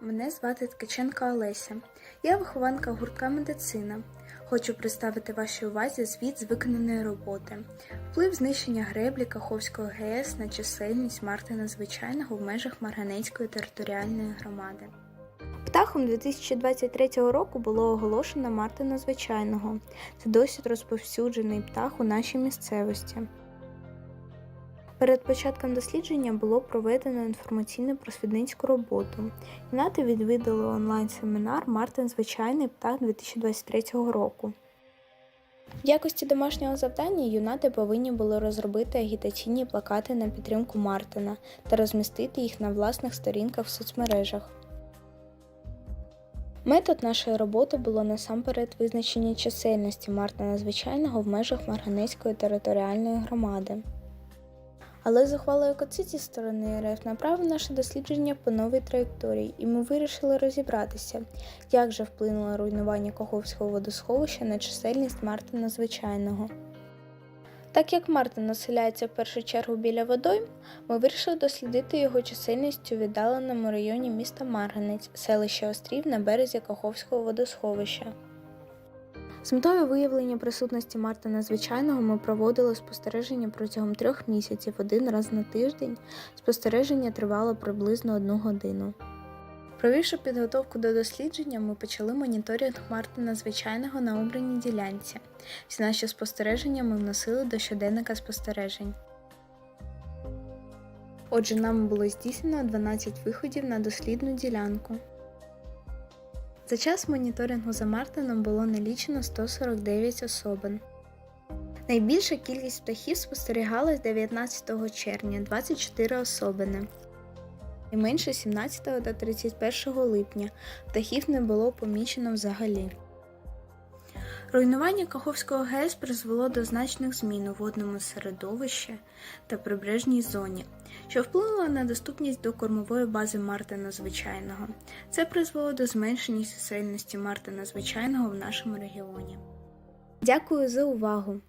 Мене звати Ткаченка Олеся. Я вихованка гуртка медицина. Хочу представити вашій увазі звіт з виконаної роботи. Вплив знищення греблі Каховського ГЕС на чисельність Мартина Звичайного в межах Марганецької територіальної громади. Птахом 2023 року було оголошено Мартина Звичайного. Це досить розповсюджений птах у нашій місцевості. Перед початком дослідження було проведено інформаційно просвітницьку роботу. Юнати відвідали онлайн-семінар Мартин Звичайний птах 2023 року. В якості домашнього завдання юнати повинні були розробити агітаційні плакати на підтримку Мартина та розмістити їх на власних сторінках в соцмережах. Метод нашої роботи було насамперед визначення чисельності Мартина Звичайного в межах Марганецької територіальної громади. Але з ухвалою КОЦИ зі сторони РФ направив наше дослідження по новій траєкторії, і ми вирішили розібратися, як же вплинуло руйнування Каховського водосховища на чисельність Мартина Звичайного. Так як Мартин населяється в першу чергу біля водойм, ми вирішили дослідити його чисельність у віддаленому районі міста Марганець, селище Острів на березі Каховського водосховища. З метою виявлення присутності Мартина Звичайного ми проводили спостереження протягом трьох місяців один раз на тиждень. Спостереження тривало приблизно одну годину. Провівши підготовку до дослідження, ми почали моніторинг Мартина Звичайного на обраній ділянці. Всі наші спостереження ми вносили до щоденника спостережень. Отже, нами було здійснено 12 виходів на дослідну ділянку. За час моніторингу за Мартином було налічено 149 особин. Найбільша кількість птахів спостерігалась 19 червня 24 особини. Найменше 17 та 31 липня птахів не було помічено взагалі. Руйнування Каховського ГЕС призвело до значних змін у водному середовищі та прибережній зоні, що вплинуло на доступність до кормової бази Мартина Звичайного. Це призвело до зменшення чисельності Мартина Звичайного в нашому регіоні. Дякую за увагу!